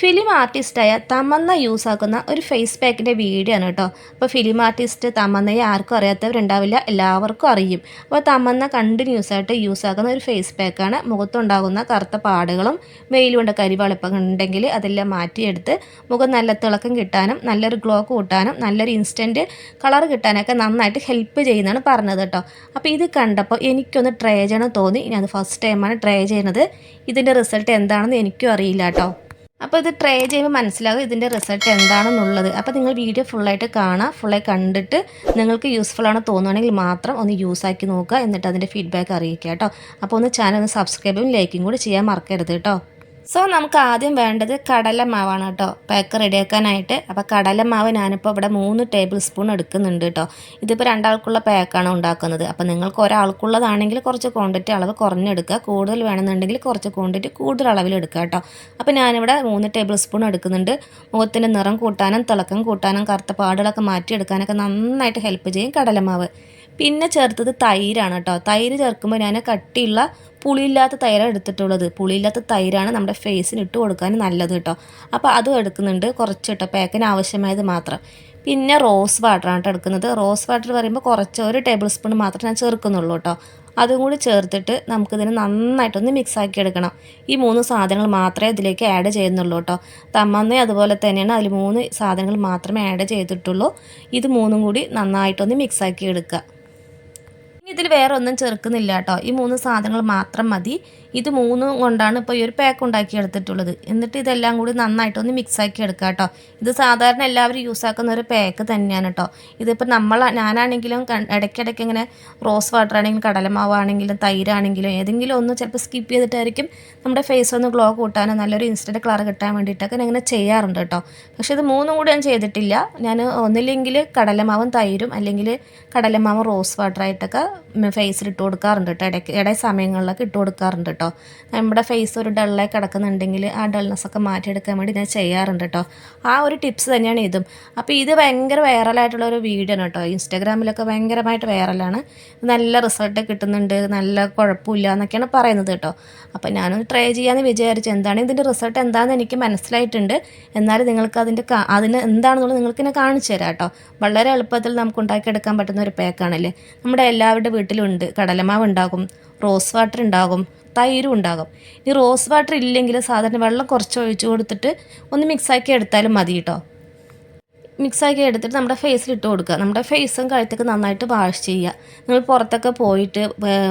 Film ആർട്ടിസ്റ്റായ Tamannaah use ആക്കുന്ന ഒരു face പാക്കിന്റെ video ആണ് കേട്ടോ. അപ്പോൾ ഫിലിം ആർട്ടിസ്റ്റ് തമന്നയെ ആർക്കും അറിയാത്തവരുണ്ടാവില്ല എല്ലാവർക്കും അറിയും. അപ്പോൾ തമന്ന കണ്ടിന്യൂസ് ആയിട്ട് യൂസ് ആക്കുന്ന ഒരു ഫേസ് പാക്കാണ് മുഖത്തുണ്ടാകുന്ന കറുത്ത പാടുകളും വെയിലുകൊണ്ട് കരിവാളിപ്പം ഉണ്ടെങ്കിൽ അതെല്ലാം മാറ്റിയെടുത്ത് മുഖം നല്ല തിളക്കം കിട്ടാനും നല്ലൊരു ഗ്ലോ കൂട്ടാനും നല്ലൊരു ഇൻസ്റ്റന്റ് കളർ കിട്ടാനൊക്കെ നന്നായിട്ട് ഹെൽപ്പ് ചെയ്യുന്നതാണ് പറഞ്ഞത് കേട്ടോ. അപ്പോൾ ഇത് കണ്ടപ്പോൾ എനിക്കൊന്ന് ട്രൈ ചെയ്യണം തോന്നി. ഞാൻ അത് ഫസ്റ്റ് ടൈമാണ് ട്രൈ ചെയ്യുന്നത്. ഇതിന്റെ റിസൾട്ട് എന്താണെന്ന് എനിക്കും അറിയില്ല കേട്ടോ. അപ്പോൾ ഇത് ട്രൈ ചെയ്യുമ്പോൾ മനസ്സിലാകും ഇതിന്റെ റിസൾട്ട് എന്താണെന്നുള്ളത്. അപ്പോൾ നിങ്ങൾ വീഡിയോ ഫുള്ളായിട്ട് കാണുക ഫുള്ളായി കണ്ടിട്ട് നിങ്ങൾക്ക് യൂസ്ഫുൾ ആണ് തോന്നുകയാണെങ്കിൽ മാത്രം ഒന്ന് യൂസ് ആക്കി നോക്കുക. എന്നിട്ട് അതിന്റെ ഫീഡ്ബാക്ക് അറിയിക്കുക കേട്ടോ. അപ്പോൾ ഒന്ന് ചാനൽ ഒന്ന് സബ്സ്ക്രൈബും ലൈക്കും കൂടി ചെയ്യാൻ മറക്കരുത് കേട്ടോ. സോ നമുക്ക് ആദ്യം വേണ്ടത് കടലമാവാണ് കേട്ടോ. പാക്ക് റെഡിയാക്കാനായിട്ട് അപ്പോൾ കടലമാവ് ഞാനിപ്പോൾ ഇവിടെ മൂന്ന് ടേബിൾ സ്പൂൺ എടുക്കുന്നുണ്ട് കേട്ടോ. ഇതിപ്പോൾ രണ്ടാൾക്കുള്ള പാക്കാണ് ഉണ്ടാക്കുന്നത്. അപ്പോൾ നിങ്ങൾക്ക് ഒരാൾക്കുള്ളതാണെങ്കിൽ കുറച്ച് ക്വാണ്ടിറ്റി അളവ് കുറഞ്ഞെടുക്കുക. കൂടുതൽ വേണമെന്നുണ്ടെങ്കിൽ കുറച്ച് ക്വാണ്ടിറ്റി കൂടുതൽ അളവിൽ എടുക്കുക കേട്ടോ. അപ്പോൾ ഞാനിവിടെ മൂന്ന് ടേബിൾ സ്പൂൺ എടുക്കുന്നുണ്ട്. മുഖത്തിന്റെ നിറം കൂട്ടാനും തിളക്കം കൂട്ടാനും കറുത്ത പാടുകളൊക്കെ മാറ്റിയെടുക്കാനൊക്കെ നന്നായിട്ട് ഹെൽപ്പ് ചെയ്യും കടലമാവ് പിന്നെ ചേർത്തത് തൈരാണ് കേട്ടോ. തൈര് ചേർക്കുമ്പോൾ ഞാൻ കട്ടിയുള്ള പുളിയില്ലാത്ത തൈരാണ് എടുത്തിട്ടുള്ളത്. പുളിയില്ലാത്ത തൈരാണ് നമ്മുടെ ഫേസിന് ഇട്ട് കൊടുക്കാൻ നല്ലത് കേട്ടോ. അപ്പോൾ അതും എടുക്കുന്നുണ്ട്. കുറച്ച് കേട്ടോ. പാക്കിന് ആവശ്യമായത് മാത്രം. പിന്നെ റോസ് വാട്ടറാണ് കേട്ടോ എടുക്കുന്നത്. റോസ് വാട്ടർ പറയുമ്പോൾ കുറച്ച് ഒരു ടേബിൾ സ്പൂൺ മാത്രമേ ഞാൻ ചേർക്കുന്നുള്ളൂ കേട്ടോ. അതും കൂടി ചേർത്തിട്ട് നമുക്കിതിനെ നന്നായിട്ടൊന്ന് മിക്സ് ആക്കി എടുക്കണം. ഈ മൂന്ന് സാധനങ്ങൾ മാത്രമേ ഇതിലേക്ക് ആഡ് ചെയ്യുന്നുള്ളൂ കേട്ടോ. തമ്മന്ന അതുപോലെ തന്നെയാണ് അതിൽ മൂന്ന് സാധനങ്ങൾ മാത്രമേ ആഡ് ചെയ്തിട്ടുള്ളൂ. ഇത് മൂന്നും കൂടി നന്നായിട്ടൊന്ന് മിക്സ് ആക്കി എടുക്കുക. ഇതിൽ വേറെ ഒന്നും ചേർക്കുന്നില്ല കേട്ടോ ഈ മൂന്ന് സാധനങ്ങൾ മാത്രം മതി. ഇത് മൂന്നും കൊണ്ടാണ് ഇപ്പോൾ ഈ ഒരു പാക്ക് ഉണ്ടാക്കി എടുത്തിട്ടുള്ളത്. എന്നിട്ട് ഇതെല്ലാം കൂടി നന്നായിട്ട് ഒന്ന് മിക്സ് ആക്കി എടുക്കുക കേട്ടോ ഇത് സാധാരണ എല്ലാവരും യൂസ് ആക്കുന്ന ഒരു പാക്ക് തന്നെയാണ് കേട്ടോ ഇതിപ്പോൾ നമ്മൾ ഞാനാണെങ്കിലും ഇടയ്ക്കിടയ്ക്ക് ഇങ്ങനെ റോസ് വാട്ടർ ആണെങ്കിലും കടലമാവാണെങ്കിലും തൈരാണെങ്കിലും ഏതെങ്കിലും ഒന്ന് ചിലപ്പോൾ സ്കിപ്പ് ചെയ്തിട്ടായിരിക്കും നമ്മുടെ ഫേസ് ഒന്ന് ഗ്ലോ കൂട്ടാനോ നല്ലൊരു ഇൻസ്റ്റന്റ് കളർ കിട്ടാൻ വേണ്ടിയിട്ടൊക്കെ ഞാൻ ഇങ്ങനെ ചെയ്യാറുണ്ട് കേട്ടോ പക്ഷേ ഇത് മൂന്നും കൂടി ഞാൻ ചെയ്തിട്ടില്ല. ഞാൻ ഒന്നില്ലെങ്കിൽ കടലമാവും തൈരും അല്ലെങ്കിൽ കടലമാവും റോസ് വാട്ടറായിട്ടൊക്കെ ഫേസിൽ ഇട്ട് കൊടുക്കാറുണ്ട് കേട്ടോ ഇടയ്ക്ക് ഇടയ സമയങ്ങളിലൊക്കെ ഇട്ട് കൊടുക്കാറുണ്ട് കേട്ടോ. നമ്മുടെ ഫേസ് ഒരു ഡള്ളായി കിടക്കുന്നുണ്ടെങ്കിൽ ആ ഡൾനെസ് ഡൾനെസ്സൊക്കെ മാറ്റിയെടുക്കാൻ വേണ്ടി ഞാൻ ചെയ്യാറുണ്ട് കേട്ടോ. ആ ഒരു ടിപ്സ് തന്നെയാണ് ഇതും. അപ്പോൾ ഇത് ഭയങ്കര വൈറലായിട്ടുള്ള ഒരു വീഡിയോ ആണ് കേട്ടോ. ഇൻസ്റ്റാഗ്രാമിലൊക്കെ ഭയങ്കരമായിട്ട് വൈറലാണ് നല്ല റിസൾട്ട് കിട്ടുന്നുണ്ട്. നല്ല കുഴപ്പമില്ല എന്നൊക്കെയാണ് പറയുന്നത് കേട്ടോ. അപ്പോൾ ഞാനൊന്ന് ട്രൈ ചെയ്യാമെന്ന് വിചാരിച്ചു. എന്താണ് ഇതിന്റെ റിസൾട്ട് എന്താണെന്ന് എനിക്ക് മനസ്സിലായിട്ടുണ്ട്. എന്നാലും നിങ്ങൾക്ക് അതിന്റെ അതിന് എന്താണെന്നുള്ളത് നിങ്ങൾക്ക് എന്നെ കാണിച്ചു തരാം കേട്ടോ. വളരെ എളുപ്പത്തിൽ നമുക്ക് ഉണ്ടാക്കിയെടുക്കാൻ പറ്റുന്ന ഒരു പാക്കാണല്ലേ നമ്മുടെ എല്ലാവരുടെ വീട്ടിലുണ്ട് കടലമാവ് ഉണ്ടാകും. റോസ് വാട്ടർ ഉണ്ടാകും. തൈരും ഉണ്ടാകും. ഈ റോസ് വാട്ടർ ഇല്ലെങ്കിൽ സാധാരണ വെള്ളം കുറച്ച് ഒഴിച്ചു കൊടുത്തിട്ട് ഒന്ന് മിക്സാക്കി എടുത്താലും മതി കേട്ടോ മിക്സാക്കി എടുത്തിട്ട് നമ്മുടെ ഫേസിൽ ഇട്ട് കൊടുക്കുക. നമ്മുടെ ഫേസും കഴുത്തൊക്കെ നന്നായിട്ട് വാഷ് ചെയ്യുക. നിങ്ങൾ പുറത്തൊക്കെ പോയിട്ട്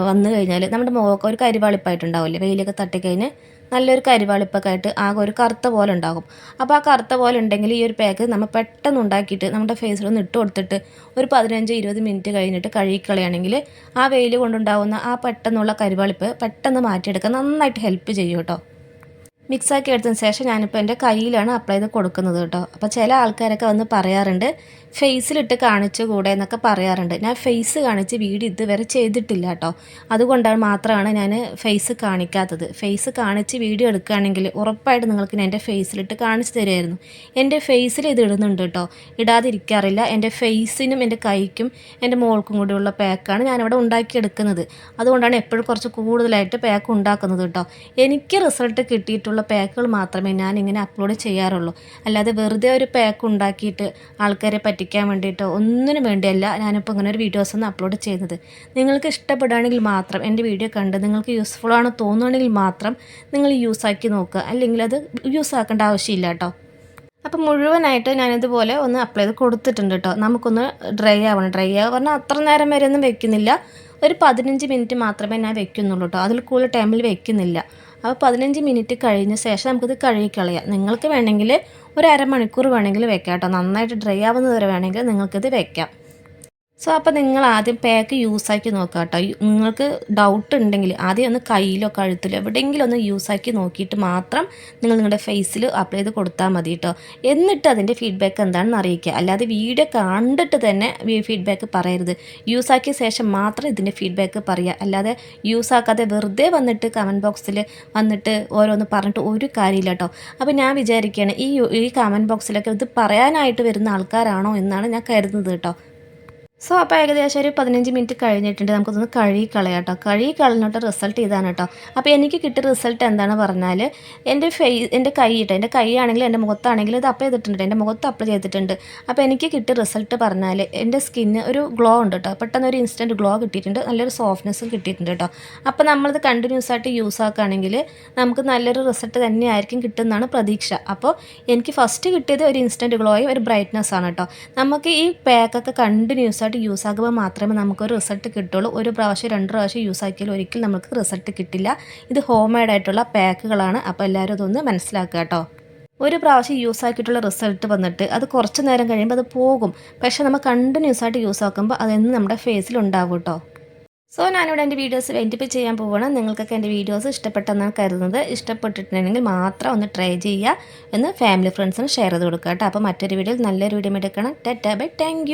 വന്നു കഴിഞ്ഞാൽ നമ്മുടെ മുഖമൊക്കെ ഒരു കരിവാളിപ്പായിട്ടുണ്ടാവില്ലേ? വെയിലൊക്കെ തട്ടിക്കഴിഞ്ഞ് നല്ലൊരു കരിവാളിപ്പൊക്കെ ആയിട്ട് ആകെ ഒരു കറുത്ത പോലെ ഉണ്ടാകും. അപ്പോൾ ആ കറുത്ത പോലെ ഉണ്ടെങ്കിൽ ഈ ഒരു പാക്ക് നമ്മൾ പെട്ടെന്ന് ഉണ്ടാക്കിയിട്ട് നമ്മുടെ ഫേസിലൊന്ന് ഇട്ട് കൊടുത്തിട്ട് ഒരു പതിനഞ്ച് ഇരുപത് മിനിറ്റ് കഴിഞ്ഞിട്ട് കഴുകിക്കളയാണെങ്കിൽ ആ വെയിൽ കൊണ്ടുണ്ടാകുന്ന ആ പെട്ടെന്നുള്ള കരിവാളിപ്പ് പെട്ടെന്ന് മാറ്റിയെടുക്കാൻ നന്നായിട്ട് ഹെൽപ്പ് ചെയ്യും കേട്ടോ. മിക്സാക്കി എടുത്തതിന് ശേഷം ഞാനിപ്പോൾ എന്റെ കയ്യിലാണ് അപ്ലൈ ചെയ്ത് കൊടുക്കുന്നത് കേട്ടോ. അപ്പോൾ ചില ആൾക്കാരൊക്കെ വന്ന് പറയാറുണ്ട് ഫേസിലിട്ട് കാണിച്ചു കൂടെ എന്നൊക്കെ പറയാറുണ്ട്. ഞാൻ ഫേസ് കാണിച്ച് വീഡിയോ ഇതുവരെ ചെയ്തിട്ടില്ല കേട്ടോ. അതുകൊണ്ടാണ് മാത്രമാണ് ഞാൻ ഫേസ് കാണിക്കാത്തത്. ഫേസ് കാണിച്ച് വീഡിയോ എടുക്കുകയാണെങ്കിൽ ഉറപ്പായിട്ട് നിങ്ങൾക്ക് ഞാൻ എന്റെ ഫേസിലിട്ട് കാണിച്ചു തരുമായിരുന്നു. എന്റെ ഫേസിൽ ഇത് ഇടുന്നുണ്ട് കേട്ടോ. ഇടാതിരിക്കാറില്ല. എന്റെ ഫേസിനും എന്റെ കൈക്കും എന്റെ മോൾക്കും കൂടിയുള്ള പാക്കാണ് ഞാനിവിടെ ഉണ്ടാക്കിയെടുക്കുന്നത്. അതുകൊണ്ടാണ് എപ്പോഴും കുറച്ച് കൂടുതലായിട്ട് പാക്ക് ഉണ്ടാക്കുന്നത് കേട്ടോ. എനിക്ക് റിസൾട്ട് കിട്ടിയിട്ടുള്ള പാക്കുകൾ മാത്രമേ ഞാൻ ഇങ്ങനെ അപ്ലോഡ് ചെയ്യാറുള്ളൂ. അല്ലാതെ വെറുതെ ഒരു പാക്ക് ഉണ്ടാക്കിയിട്ട് ആൾക്കാരെ പറ്റിക്കാൻ വേണ്ടിയിട്ടോ ഒന്നിനും വേണ്ടിയല്ല ഞാനിപ്പോൾ ഇങ്ങനെ ഒരു വീഡിയോസ് ഒന്ന് അപ്ലോഡ് ചെയ്യുന്നത്. നിങ്ങൾക്ക് ഇഷ്ടപ്പെടുകയാണെങ്കിൽ മാത്രം എന്റെ വീഡിയോ കണ്ട് നിങ്ങൾക്ക് യൂസ്ഫുൾ ആണ് തോന്നുകയാണെങ്കിൽ മാത്രം നിങ്ങൾ യൂസ് ആക്കി നോക്കുക. അല്ലെങ്കിൽ അത് യൂസ് ആക്കേണ്ട ആവശ്യമില്ല കേട്ടോ. അപ്പോൾ മുഴുവനായിട്ട് ഞാനിതുപോലെ ഒന്ന് അപ്ലൈ ചെയ്ത് കൊടുത്തിട്ടുണ്ട് കേട്ടോ. നമുക്കൊന്ന് ഡ്രൈ ആവണം. ഡ്രൈ ആവുക പറഞ്ഞാൽ അത്ര നേരം വരെ ഒന്നും വെക്കുന്നില്ല. ഒരു പതിനഞ്ച് മിനിറ്റ് മാത്രമേ ഞാൻ വെക്കുന്നുള്ളൂ കേട്ടോ. അതിൽ കൂടുതൽ ടൈമിൽ വെക്കുന്നില്ല. അപ്പോൾ പതിനഞ്ച് മിനിറ്റ് കഴിഞ്ഞ ശേഷം നമുക്കിത് കഴുകി കളയാം. നിങ്ങൾക്ക് വേണമെങ്കിൽ ഒരു അരമണിക്കൂർ വേണമെങ്കിൽ വെക്കാം കേട്ടോ. നന്നായിട്ട് ഡ്രൈ ആവുന്നത് വരെ വേണമെങ്കിൽ നിങ്ങൾക്കിത് വെക്കാം. സോ അപ്പോൾ നിങ്ങൾ ആദ്യം പാക്ക് യൂസാക്കി നോക്കുക കേട്ടോ നിങ്ങൾക്ക് ഡൗട്ട് ഉണ്ടെങ്കിൽ ആദ്യം ഒന്ന് കയ്യിലോ കഴുത്തിലോ എവിടെയെങ്കിലും ഒന്ന് യൂസാക്കി നോക്കിയിട്ട് മാത്രം നിങ്ങൾ നിങ്ങളുടെ ഫേസിൽ അപ്ലൈ ചെയ്ത് കൊടുത്താൽ മതി കേട്ടോ എന്നിട്ട് അതിന്റെ ഫീഡ്ബാക്ക് എന്താണെന്ന് അറിയിക്കുക. അല്ലാതെ വീഡിയോ കണ്ടിട്ട് തന്നെ ഫീഡ്ബാക്ക് പറയരുത്. യൂസാക്കിയ ശേഷം മാത്രം ഇതിന്റെ ഫീഡ്ബാക്ക് പറയുക. അല്ലാതെ യൂസാക്കാതെ വെറുതെ വന്നിട്ട് കമന്റ് ബോക്സിൽ വന്നിട്ട് ഓരോന്ന് പറഞ്ഞിട്ട് ഒരു കാര്യമില്ല കേട്ടോ അപ്പോൾ ഞാൻ വിചാരിക്കുകയാണ് ഈ ഈ കമന്റ് ബോക്സിലൊക്കെ ഇത് പറയാനായിട്ട് വരുന്ന ആൾക്കാരാണോ എന്നാണ് ഞാൻ കരുതുന്നത് കേട്ടോ സോ അപ്പോൾ ഏകദേശം ഒരു പതിനഞ്ച് മിനിറ്റ് കഴിഞ്ഞിട്ടുണ്ട്. നമുക്കൊന്ന് കഴുകി കളയാം കേട്ടോ കഴുകി കളഞ്ഞിട്ട് റിസൾട്ട് ഇതാണ് കേട്ടോ അപ്പോൾ എനിക്ക് കിട്ടിയ റിസൾട്ട് എന്താണ് പറഞ്ഞാൽ എന്റെ ഫേസ് എന്റെ കൈ ഇട്ടോ എന്റെ കൈ ആണെങ്കിലും എന്റെ മുഖത്താണെങ്കിലും ഇത് അപ്ലൈ ചെയ്തിട്ടുണ്ട്. എന്റെ മുഖത്ത് അപ്ലൈ ചെയ്തിട്ടുണ്ട്. അപ്പോൾ എനിക്ക് കിട്ടിയ റിസൾട്ട് പറഞ്ഞാൽ എന്റെ സ്കിന്ന് ഒരു ഗ്ലോ ഉണ്ട് കേട്ടോ പെട്ടെന്ന് ഒരു ഇൻസ്റ്റന്റ് ഗ്ലോ കിട്ടിയിട്ടുണ്ട്. നല്ലൊരു സോഫ്റ്റ്നെസ്സും കിട്ടിയിട്ടുണ്ട് കേട്ടോ അപ്പോൾ നമ്മളത് കണ്ടിന്യൂസ് ആയിട്ട് യൂസ് ആക്കുകയാണെങ്കിൽ നമുക്ക് നല്ലൊരു റിസൾട്ട് തന്നെയായിരിക്കും കിട്ടുന്നതാണ് പ്രതീക്ഷ. അപ്പോൾ എനിക്ക് ഫസ്റ്റ് കിട്ടിയത് ഒരു ഇൻസ്റ്റന്റ് ഗ്ലോയും ഒരു ബ്രൈറ്റ്നെസ്സാണ് കേട്ടോ നമുക്ക് ഈ പാക്കൊക്കെ കണ്ടിന്യൂസ് ആയിട്ട് യൂസ് ആക്കുമ്പോൾ മാത്രമേ നമുക്കൊരു റിസൾട്ട് കിട്ടുള്ളൂ. ഒരു പ്രാവശ്യം രണ്ട് പ്രാവശ്യം യൂസ് ആക്കിയാൽ ഒരിക്കലും നമുക്ക് റിസൾട്ട് കിട്ടില്ല. ഇത് ഹോം മെയ്ഡ് ആയിട്ടുള്ള പാക്കുകളാണ് അപ്പോൾ എല്ലാവരും അതൊന്ന് മനസ്സിലാക്കുക കേട്ടോ. ഒരു പ്രാവശ്യം യൂസ് ആക്കിയിട്ടുള്ള റിസൾട്ട് വന്നിട്ട് അത് കുറച്ച് നേരം കഴിയുമ്പോൾ അത് പോകും. പക്ഷേ നമ്മൾ കണ്ടിന്യൂസ് ആയിട്ട് യൂസ് ആക്കുമ്പോൾ അതെന്ന് നമ്മുടെ ഫേസിൽ ഉണ്ടാവും കേട്ടോ. സോ ഞാനിവിടെ എന്റെ വീഡിയോസ് വെന്റിപ്പ് ചെയ്യാൻ പോവുകയാണ് നിങ്ങൾക്കൊക്കെ എന്റെ വീഡിയോസ് ഇഷ്ടപ്പെട്ടെന്നാണ് കരുതുന്നത്. ഇഷ്ടപ്പെട്ടിട്ടുണ്ടെങ്കിൽ മാത്രം ഒന്ന് ട്രൈ ചെയ്യുക. എന്ന് ഫാമിലി ഫ്രണ്ട്സിന് ഷെയർ ചെയ്ത് കൊടുക്കുക കേട്ടോ. അപ്പോൾ മറ്റൊരു വീഡിയോയിൽ നല്ലൊരു വീഡിയോ എടുക്കണം ടെറ്റ ബൈ താങ്ക്